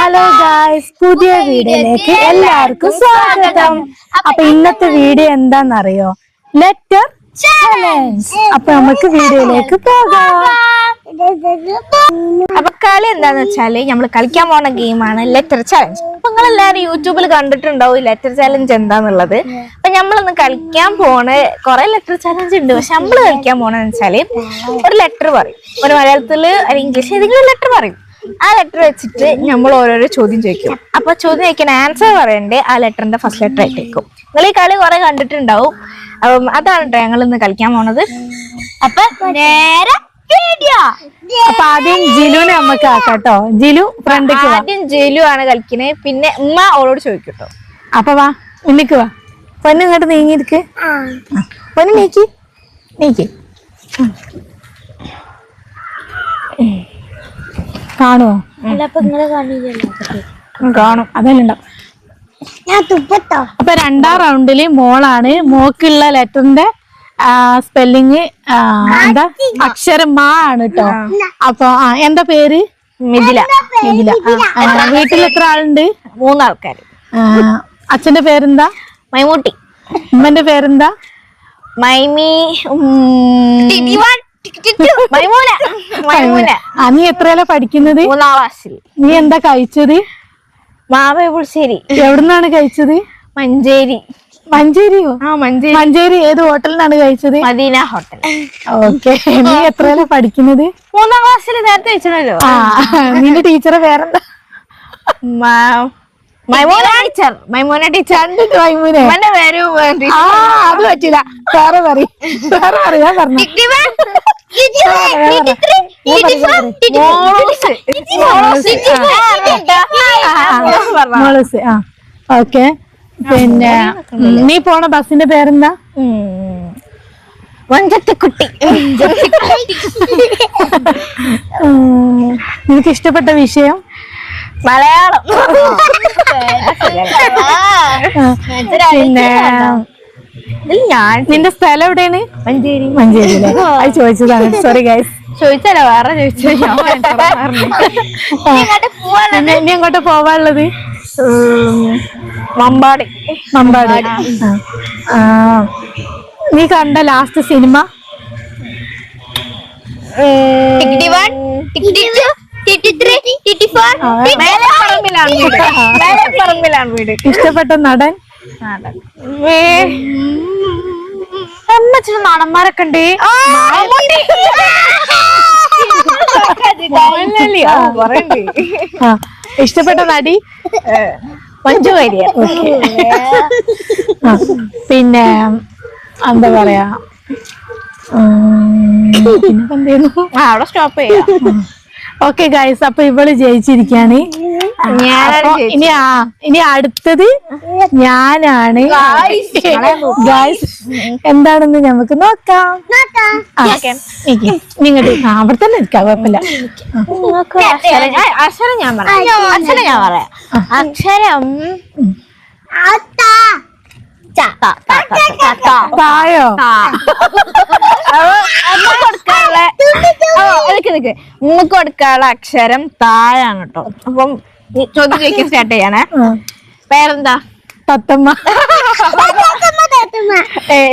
Hello guys പുതിയ വീഡിയോയിലേക്ക് എല്ലാവർക്കും സ്വാഗതം. അപ്പൊ ഇന്നത്തെ വീഡിയോ എന്താണെന്നറിയോ? ലെറ്റർ ചാലഞ്ച് അപ്പൊ നമുക്ക് വീഡിയോയിലേക്ക് പോകാം. അപ്പൊ കളി എന്താന്ന് വെച്ചാൽ നമ്മൾ കളിക്കാൻ പോണ ഗെയിമാണ് ലെറ്റർ ചാലഞ്ച് അപ്പൊ നിങ്ങൾ എല്ലാരും യൂട്യൂബിൽ കണ്ടിട്ടുണ്ടാവും ഈ ലെറ്റർ ചാലഞ്ച് എന്താന്നുള്ളത്. അപ്പൊ നമ്മളിന്ന് കളിക്കാൻ പോണ കുറെ ലെറ്റർ ചാലഞ്ച് ഉണ്ട്. പക്ഷെ നമ്മൾ കളിക്കാൻ പോണെന്ന് വെച്ചാൽ ഒരു ലെറ്റർ പറയും. ഒരു മലയാളത്തിൽ ഒരു ഇംഗ്ലീഷ് ഏതെങ്കിലും ലെറ്റർ പറയും. ആ ലെറ്റർ വെച്ചിട്ട് നമ്മൾ ഓരോരോ ചോദ്യം ചോദിക്കും. അപ്പൊ ചോദ്യം ചോദിക്കാൻ ആൻസർ പറയണ്ടേ ആ ലെറ്ററിന്റെ ഫസ്റ്റ് ലെറ്റർ ആയിട്ടേക്കും. നിങ്ങൾ ഈ കളി കുറെ കണ്ടിട്ടുണ്ടാവും. അപ്പം അതാണ് കേട്ടോ ഞങ്ങൾ ഇന്ന് കളിക്കാൻ പോണത്. അപ്പൊ നേരെ അപ്പൊ ആദ്യം ജിലുവിനെ നമുക്ക് ആക്കാട്ടോ ജിലു ഫ്രണ്ട് ആദ്യം ജിലു ആണ് കളിക്കുന്നത് പിന്നെ ഉമ്മ ഓളോട് ചോദിക്കും കേട്ടോ അപ്പൊ വാ ഇന്നിക്ക് വാ. പൊന്നു ഇങ്ങോട്ട് നീങ്ങിയിരിക്ക് ആ. പൊന്നു നീക്കി. നീക്കി. കാണുവോ? കാണും. അതെല്ലാം ഉണ്ടാവും ഞാൻ തുപ്പട്ടോ അപ്പൊ രണ്ടാം റൗണ്ടിൽ മോളാണ്. മോക്കുള്ള ലെറ്ററിന്റെ സ്പെല്ലിങ് എന്താ? അക്ഷരം. മാ ആണ് കേട്ടോ അപ്പൊ എന്താ പേര്? മിഥില. മിഥില. വീട്ടിൽ എത്ര ആളുണ്ട്? മൂന്നാൾക്കാര്. ആ, അച്ഛന്റെ പേരെന്താ? മൈമൂട്ടി. ഉമ്മന്റെ പേരെന്താ? മൈമി നീ എത്രയല്ല പഠിക്കുന്നത്? മൂന്നാം ക്ലാസ്സിൽ. നീ എന്താ കഴിച്ചത്? മാവേ പുളിശ്ശേരി. എവിടുന്നാണ് കഴിച്ചത്? മഞ്ചേരി. മഞ്ചേരിയോ? ആ മഞ്ചേരി. മഞ്ചേരി ഏത് ഹോട്ടലിനാണ് കഴിച്ചത്? Madina hotel. ഓക്കെ. നീ എത്രയല്ല പഠിക്കുന്നത്? മൂന്നാം ക്ലാസ്സിൽ നേരത്തെ വെച്ചല്ലോ ആ നിന്റെ ടീച്ചറെ പേരെന്താ മൈമൂന? ടീച്ചർ. മൈമോന ടീച്ചർ. കണ്ടിട്ട് വൈമൂനെ എന്റെ പേര് ആ അത് പറ്റില്ല വേറെ പറ വേറെ പറഞ്ഞു. മോളൂസ്. ആ ഓക്കെ. പിന്നെ നീ പോണ ബസ്സിന്റെ പേരെന്താ? വഞ്ചത്തിക്കുട്ടി. കുട്ടി നിനക്ക് ഇഷ്ടപ്പെട്ട വിഷയം? മലയാളം. പിന്നെ ഞാൻ നിന്റെ സ്ഥലം എവിടെയാണ്? മഞ്ചേരി. മഞ്ചേരി അത് ചോദിച്ചതാണ്. സോറി ഗൈസ് ചോദിച്ചാലോ വേറെ ചോദിച്ചോ ഞാൻ പറഞ്ഞു. പിന്നെ ഇനി അങ്ങോട്ട് പോവാനുള്ളത്? മമ്പാടി മമ്പാടി. മമ്പാട്. ആ. ആ, നീ കണ്ട ലാസ്റ്റ് സിനിമ വീട്. ഇഷ്ടപ്പെട്ട നടൻ? അമ്മച്ചിന് നടന്മാരൊക്കെ ഉണ്ട്. ഇഷ്ടപ്പെട്ട നടി? മഞ്ജു പിന്നെ എന്താ പറയാ? പിന്നെ അവിടെ സ്റ്റോപ്പ് ചെയ്യാം. ഓക്കെ ഗൈസ് അപ്പൊ ഇവൾ ജയിച്ചിരിക്കാണ്. ഇനി ആ ഇനി അടുത്തത് ഞാനാണ്. ഗൈസ് എന്താണെന്ന് നമുക്ക് നോക്കാം. നിങ്ങടെ അവിടെ തന്നെ ഇരിക്കാം കുഴപ്പമില്ല. അക്ഷരം ഞാൻ- അക്ഷരം ഞാൻ പറയാം. അക്ഷരം. തായോ? കൊടുക്കാനുള്ള ഓ, നിക്ക് നിക്ക്. ഉമ്മക്ക് കൊടുക്കാനുള്ള അക്ഷരം താഴാണ് കേട്ടോ അപ്പം ചോദ്യം ചോദിക്കാൻ സ്റ്റാർട്ട് ചെയ്യാനേ പേരെന്താ? തത്തമ്മ.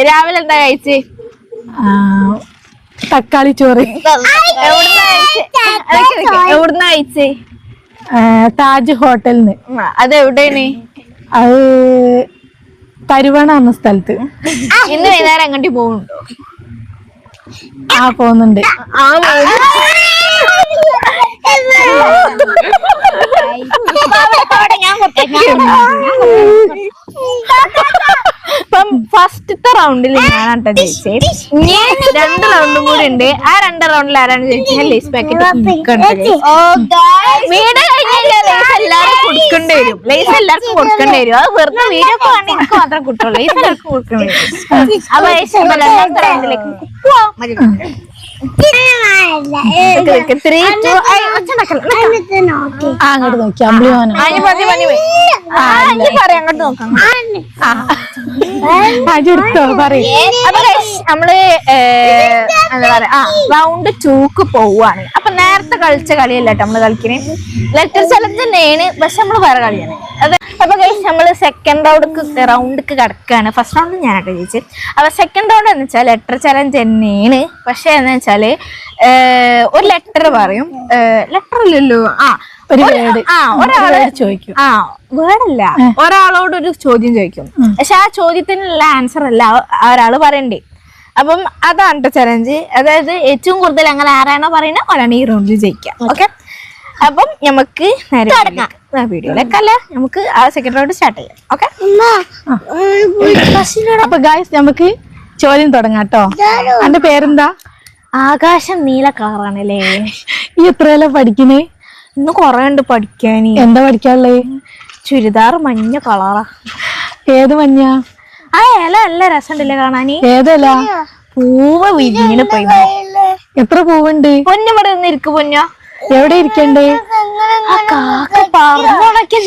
രാവിലെ എന്താ കഴിച്ച്? തക്കാളി ചോറ്. എവിടുന്ന കഴിച്ച്? താജ് ഹോട്ടലിന് അത് എവിടെയാണ് അത് തരുവണ എന്ന സ്ഥലത്ത് ഇന്ന് വൈകുന്നേരം അങ്ങോട്ട് പോകുന്നുണ്ടോ? ആ പോകുന്നുണ്ട്. ഇപ്പം ഫസ്റ്റത്തെ റൗണ്ടിൽ ഞാനാട്ടോ ജയിച്ചേ. ഇനി രണ്ട് റൗണ്ടും കൂടി ഉണ്ട്. ആ രണ്ട് റൗണ്ടിൽ ആരാണ് ജയിച്ചത്? ലേസ് പാക്കറ്റ് വീട് കഴിഞ്ഞാൽ ലേസ് എല്ലാവർക്കും കൊടുക്കേണ്ടി വരും. ലൈസ് എല്ലാവർക്കും കൊടുക്കേണ്ടി വരും. അത് വെറുതെ വീഡിയോ എനിക്ക് മാത്രം കിട്ടുള്ളൂ. ലൈസ് എല്ലാവർക്കും കൊടുക്കേണ്ടി വരും. അപ്പൊ അങ്ങോട്ട് നോക്കി. പറയാം അങ്ങോട്ട് നോക്കാം പറയ്. അപ്പൊ നമ്മൾ എന്താ പറയാ? ആ റൗണ്ട് ടൂക്ക് പോവാണ് നേരത്തെ കളിച്ച കളിയല്ല കേട്ടോ നമ്മൾ കളിക്കുന്നത് ലെറ്റർ ചലഞ്ച് തന്നെയാണ് പക്ഷെ നമ്മൾ വേറെ കളിയാണ്. അത് അപ്പൊ കഴിച്ച് നമ്മൾ സെക്കൻഡ് റൗണ്ട് റൗണ്ടിക്ക് കിടക്കാണ്. ഫസ്റ്റ് റൗണ്ട് ഞാൻ ജയിച്ചു അപ്പൊ സെക്കൻഡ് റൗണ്ട് എന്ന് വെച്ചാൽ ലെറ്റർ ചലഞ്ച് തന്നെയാണ്. പക്ഷെ എന്ന് വെച്ചാൽ ഒരു ലെറ്റർ പറയും. ലെറ്റർ ഇല്ലല്ലോ. ആ ഒരു വേർഡ് ആ ഒരാൾ word ചോദിക്കും. ആ വേർഡല്ല ഒരാളോട് ഒരു ചോദ്യം ചോദിക്കും. പക്ഷെ ആ ചോദ്യത്തിനുള്ള ആൻസർ അല്ല ഒരാൾ പറയണ്ടേ. അപ്പം അതാണ് ചലഞ്ച് അതായത് ഏറ്റവും കൂടുതൽ അങ്ങനെ ആരാണോ പറയുന്നത് ഒരാണ് ഈ റൗണ്ടിൽ ജയിക്കാം ഓക്കെ. അപ്പം നമുക്ക് നേരെ വീഡിയോയിലേക്ക് അല്ല? നമുക്ക് ആ സെക്കൻഡ് റൗണ്ട് സ്റ്റാർട്ട് ചെയ്യാം. ഓക്കെ അപ്പൊ ഗായ്സ് നമുക്ക് ചോദ്യം തുടങ്ങാം കേട്ടോ എന്റെ പേരെന്താ? ആകാശം നീല കളറാണല്ലേ ഈ എത്രയല്ല പഠിക്കുന്നേ? ഇന്ന് കൊറേ ഉണ്ട് പഠിക്കാൻ എന്താ പഠിക്കാനുള്ളേ? ചുരിദാർ മഞ്ഞ കളറാ ഏത് മഞ്ഞ? ആ ഇല നല്ല രസമുണ്ടല്ലേ കാണാന്? ഏതല്ല പൂവ് വിരിഞ്ഞിന് പോയി. എത്ര പൂവുണ്ട്? പൊന്നിവിടെ നിന്ന് ഇരിക്കു പൊന്നോ. എവിടെ ഇരിക്കണ്ടേ? ആ കാക്ക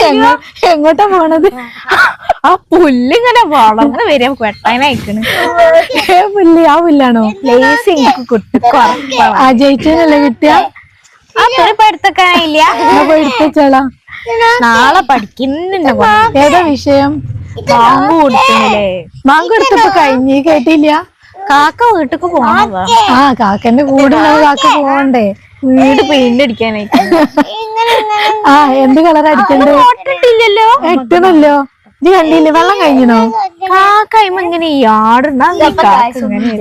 എങ്ങ- എങ്ങോട്ടാ പോണത്? ആ. പുല്ലിങ്ങനെ വളർന്ന് വരും വെട്ടാനയക്കണ് ഏ പുല്ല് ആ പുല്ലാണോ? ലേസ് എനിക്ക് കുട്ടി. ആ ജയിച്ചതിനല്ലേ കിട്ടിയ? അത്ര പഠിത്തക്കാനില്ല നാളെ പഠിക്കുന്നുണ്ടോ ഏതാ വിഷയം? പാമ്പ് കൊടുത്തില്ലേ? മാങ്ങ എടുത്തപ്പോ കഴിഞ്ഞ് കേട്ടില്ല. കാക്ക വീട്ടിക്ക് പോണതാ. ആ കാക്കന്റെ കൂടെ കാക്ക പോവണ്ടേ. വീട് പെയിന്റ് അടിക്കാനായിട്ട് ആ എന്ത് കളർ അടിക്കണ്ടേ? ഇട്ടില്ലല്ലോ. എട്ടണല്ലോ ഇത് കണ്ടില്ലേ? വെള്ളം കഴിഞ്ഞോ കാക്കയുമ്പോ ഇങ്ങനെ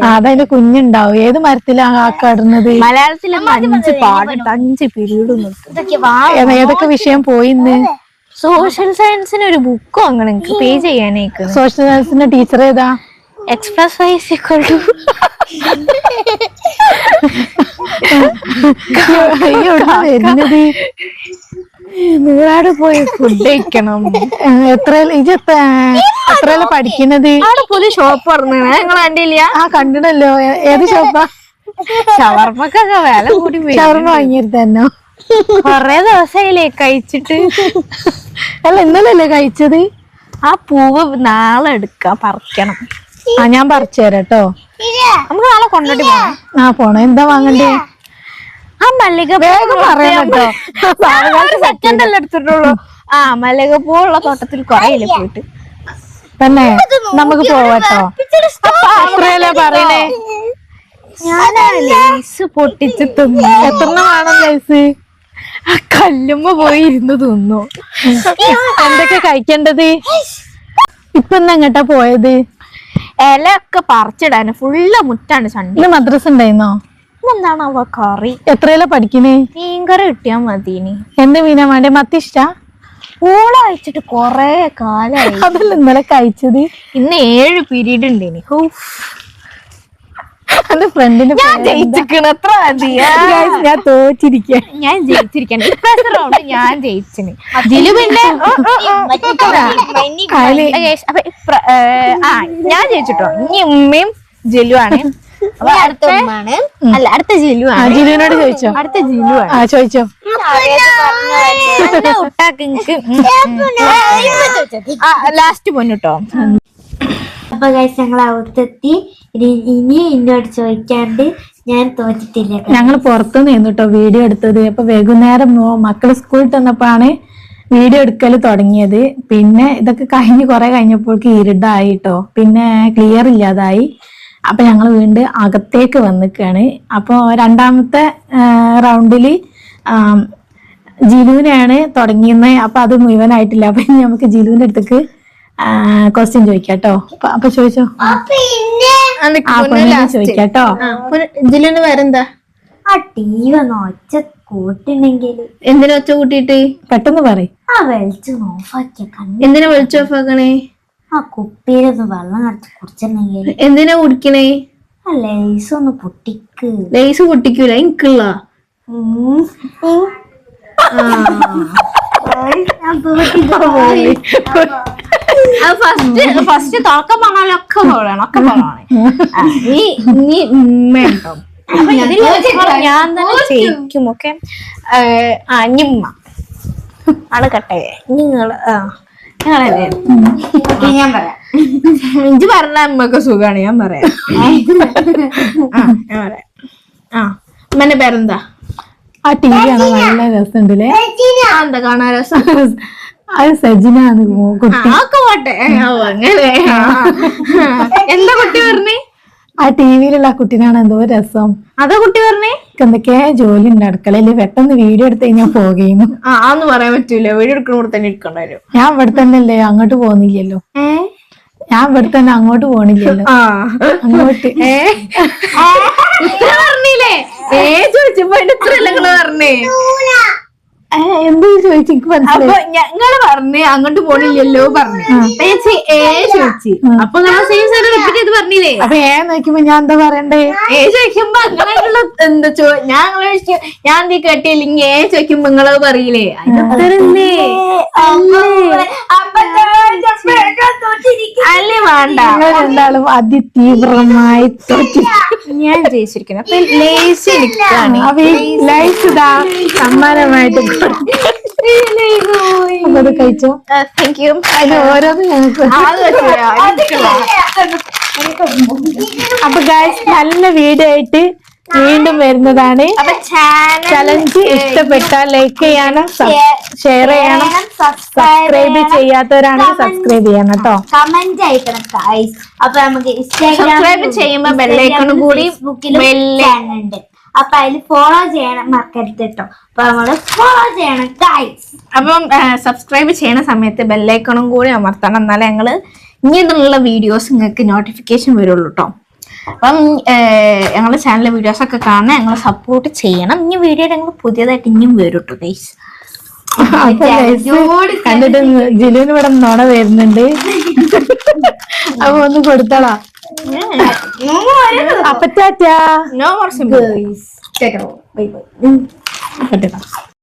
അതതിന്റെ കുഞ്ഞുണ്ടാവും. ഏത് മരത്തിലാ കാക്ക ഇടുന്നത്? മലയാളത്തിൽ അഞ്ച് പാട്ട് അഞ്ച് പിരീഡ് ഏതൊക്കെ വിഷയം പോയിന്ന് സോഷ്യൽ സയൻസിന് ഒരു ബുക്കോ അങ്ങനെ പേ ചെയ്യാനേക്ക് സോഷ്യൽ സയൻസിന്റെ ടീച്ചർ ഏതാ എക്സ്പ്രസ് വൈസ് ഇക്വൽ ടു ഈ എവിടുന്നാ വരുന്നത് നൂറാട് പോയി ഫുഡ് കഴിക്കണം. എത്ര ഇത് എത്ര പഠിക്കുന്നത് അവിടെ പുതിയ ഷോപ്പ് പറഞ്ഞേ നിങ്ങൾ കണ്ടില്ല? ആ കണ്ടിടല്ലോ ഏ- ഏത് ഷോപ്പാ ഷവർമ്മക്കൊക്കെ വില കൂടി ഷവർമ്മ ഷവർമ വാങ്ങിയിരുന്നോ കൊറേ ദിവസമായില്ലേ കഴിച്ചിട്ട്. അല്ല ഇന്നലല്ലേ കഴിച്ചത്? ആ പൂവ് നാളെ എടുക്കാം പറിക്കണം. ആ ഞാൻ പറിച്ചു തരാം കേട്ടോ. നമുക്ക് നാളെ കൊണ്ടോട്ടി പോണം ആ പോണേ. എന്താ വാങ്ങണ്ടേ? ആ മല്ലിക വേഗം പറയാം കേട്ടോ. സെക്കൻഡ് അല്ലേ എടുത്തിട്ടുള്ളൂ. ആ മല്ലികപ്പൂ ഉള്ള തോട്ടത്തിൽ കൊറേ ഇല്ലേ പോയിട്ട്. തന്നെ. നമുക്ക് പോവാട്ടോ അത്രയല്ലേ പറയണേ? ഞാനാ ലേസ് പൊട്ടിച്ച് തിന്നു. എത്ര വേണം ലൈസ് ആ കല്ലുമ്മ പോയി ഇരുന്ന് തിന്നു. എന്തൊക്കെ കഴിക്കേണ്ടത്? ഇപ്പൊ എന്നെങ്ങട്ടാ പോയത്? ഒക്കെ പറിച്ചിടാന്. ഫുള്ള് മുറ്റാണ് ചണ്ടി. ഇന്ന് മദ്രസ ഉണ്ടായിരുന്നോ? എന്താണ് അവ കറി? എത്രയല്ല പഠിക്കണേ? മീൻകറി കിട്ടിയാ മതി ഇനി എന്ത് മീനാ വേണ്ടേ? മത്തി ഇഷ്ടാ? പൂള കഴിച്ചിട്ട് കൊറേ കാലായി. അതല്ല ഇന്നലെ കഴിച്ചത്. ഇന്ന് ഏഴ് പീരീഡ് ഉണ്ട് ഇനി ഫ്രണ്ടിന്റെ ഞാൻ ജയിച്ചിക്കണ എത്ര ഞാൻ ഞാൻ റൗണ്ട് ഞാൻ ജയിച്ചിന്. പിന്നെ ആ, ഞാൻ ജയിച്ചിട്ടോ. ഇനി ഉമ്മയും ജിലു ആണ് അപ്പൊ അടുത്ത അല്ല അടുത്ത ജിലു ജിലുവിനോട് ചോദിച്ചോ? അടുത്ത ജിലു ആ ചോദിച്ചോ? ലാസ്റ്റ് പൊന്നിട്ടോ. അപ്പൊ ഗൈസ് ഞങ്ങൾ അവിടുത്തെത്തി ഇനി എന്നോട് ചോദിക്കാണ്ട് ഞാൻ തോറ്റിട്ടില്ല. ഞങ്ങൾ പുറത്തു നിന്ന് കേട്ടോ വീഡിയോ എടുത്തത്. അപ്പൊ വൈകുന്നേരം മക്കൾ സ്കൂളിൽ തന്നപ്പോഴാണ് വീഡിയോ എടുക്കൽ തുടങ്ങിയത്. പിന്നെ ഇതൊക്കെ കഴിഞ്ഞ് കുറെ കഴിഞ്ഞപ്പോഴേക്ക് ഇരുടായി കേട്ടോ പിന്നെ ക്ലിയർ ഇല്ലാതായി. അപ്പൊ ഞങ്ങൾ വീണ്ടും അകത്തേക്ക് വന്നിക്കാണ്. അപ്പോൾ രണ്ടാമത്തെ റൗണ്ടിൽ ജിലുവിനെയാണ് തുടങ്ങിയത് അപ്പൊ അത് മുഴുവനായിട്ടില്ല. അപ്പൊ നമുക്ക് ജിലുവിന്റെ അടുത്തേക്ക് ക്വസ്റ്റ്യൻ ചോദിക്കാട്ടോ. അപ്പൊ- ചോദിച്ചോ? ചോദിക്കാട്ടോ. ഇതിലൊന്ന് വേറെന്താ? ആ ഒച്ച കൂട്ടുണ്ടെങ്കിൽ എന്തിനാ ഒച്ച കൂട്ടിയിട്ട്? പെട്ടെന്ന് പറ ആ വെളിച്ചം ഓഫാക്കിയ കണ്ണ് എന്തിനാ വിളിച്ചു ഓഫാക്കണേ? ആ കുപ്പിയിലൊന്ന് വെള്ളം നിറച്ച് കുടിച്ചിട്ടുണ്ടെങ്കിൽ എന്തിനാ കുടിക്കണേ? ആ ലേസ് ഒന്ന് പൊട്ടിക്ക്. ലേസ് പൊട്ടിക്കൂല എനിക്കുള്ള. ഉം. ഞാൻ ഫസ്റ്റ് ഫസ്റ്റ് തുടക്കം പറഞ്ഞാലൊക്കെ പോകണം ഒക്കെ പോകണം നീ നീ ഉമ്മയുണ്ടോ ഞാൻ തന്നെ ചെയ്യിക്കും ഓക്കെ ആ നിമ്മ ആണ് കട്ടെ. ആ. ഞങ്ങളല്ലേ ഞാൻ പറയാം. ഇഞ്ചി പറഞ്ഞ അമ്മയ്ക്ക് സുഖാണ് ഞാൻ പറയാം. ആ ഞാൻ പറയാം. ആ അമ്മന്റെ പേരെന്താ? ആ ടി വി കാണാൻ നല്ല രസമുണ്ടല്ലേ? ഉണ്ടല്ലേ എന്താ കാണാൻ രസം? അത് സജിനാണ് പോട്ടെ. അങ്ങനെ. എന്താ കുട്ടി പറഞ്ഞേ? ആ ടി വിയിലുള്ള ആ കുട്ടീനാണ് എന്തോ രസം. അതാ കുട്ടി പറഞ്ഞേ? എന്തൊക്കെയാ ജോലി ഉണ്ട് അടുക്കളയിൽ. പെട്ടെന്ന് വീഡിയോ എടുത്ത് കഴിഞ്ഞാൽ പോകുന്നു. ആന്ന് പറയാൻ പറ്റൂല. വീഡിയോ എടുക്കണ തന്നെ ഇരിക്കണ്ട ഞാൻ ഇവിടെ തന്നെ അല്ലേ അങ്ങോട്ട് പോകുന്നില്ലല്ലോ. ഞാൻ ഇവിടെ തന്നെ അങ്ങോട്ട് പോണില്ലല്ലോ. ആ. അങ്ങോട്ട്. ഏ? പറഞ്ഞില്ലേ? ഏ ചോദിച്ചപ്പോ പറഞ്ഞേ? അപ്പൊ ഞങ്ങൾ പറഞ്ഞ് അങ്ങോട്ട് പോണില്ലല്ലോ പറഞ്ഞു. അപ്പൊ ഞാൻ ചെ- ഏ ചോദിച്ചു. അപ്പൊ നമ്മൾ സെയിം സാധനം റിപ്പീറ്റ് ചെയ്ത് പറഞ്ഞില്ലേ? അപ്പൊ ഏ നോക്കുമ്പോ ഞാൻ എന്താ പറയണ്ടേ? ഏ ചോദിക്കുമ്പോ അങ്ങനെയുള്ള എന്താ ചോ ഞാൻ നിങ്ങളെ ഞാൻ നീ കേട്ടില്ലെങ്കിൽ ഏ ചോദിക്കുമ്പോ നിങ്ങളത് പറയില്ലേ? അതിന്റെ ഉത്തരല്ലേ അല്ലേ? വേണ്ട. രണ്ടാളും അതിതീവ്രമായി തോറ്റി ഞാൻ ജയിച്ചിരിക്കുന്നു. അപ്പൊ ലേസ് ഇതാ സമ്മാനമായിട്ട് അത് കഴിച്ചോ? താങ്ക് യു അതിന് ഓരോന്ന് അപ്പൊ ഗായ്സ് നല്ല വീഡിയോ ആയിട്ട് വീണ്ടും വരുന്നതാണ്. ചലഞ്ച് ഇഷ്ടപ്പെട്ടാൽ ലൈക്ക് ചെയ്യാനും ഷെയർ ചെയ്യണം സബ്സ്ക്രൈബ് ചെയ്യാത്തവരാണെങ്കിൽ സബ്സ്ക്രൈബ് ചെയ്യണം. കേട്ടോ. കമന്റ് അയക്കണം. അപ്പൊ നമുക്ക് സബ്സ്ക്രൈബ് ചെയ്യുമ്പോ ബെല്ലൈക്കണും കൂടി അപ്പൊ അതിൽ ഫോളോ ചെയ്യണം മറക്കരുത് കേട്ടോ. അപ്പൊ നമ്മൾ ഫോളോ ചെയ്യണം ഗൈസ് അപ്പം സബ്സ്ക്രൈബ് ചെയ്യണ സമയത്ത് ബെല്ലൈക്കണും കൂടി അമർത്തണം. എന്നാലേ ഞങ്ങൾ ഇങ്ങനെയുള്ള വീഡിയോസ് നിങ്ങൾക്ക് നോട്ടിഫിക്കേഷൻ വരുള്ളൂ കേട്ടോ. അപ്പം ഞങ്ങളുടെ ചാനലിലെ വീഡിയോസ് ഒക്കെ കാണാൻ ഞങ്ങൾ സപ്പോർട്ട് ചെയ്യണം. ഇനി വീഡിയോ ഞങ്ങൾ പുതിയതായിട്ട് ഇനിയും വരും കേട്ടോ ഗൈസ് കണ്ടിട്ട് ജിലുവിന് ഇവിടെ നോണ വരുന്നുണ്ട്. അപ്പൊ ഒന്ന് കൊടുത്തളാ. അപ്പറ്റാറ്റാ no more simple bye bye.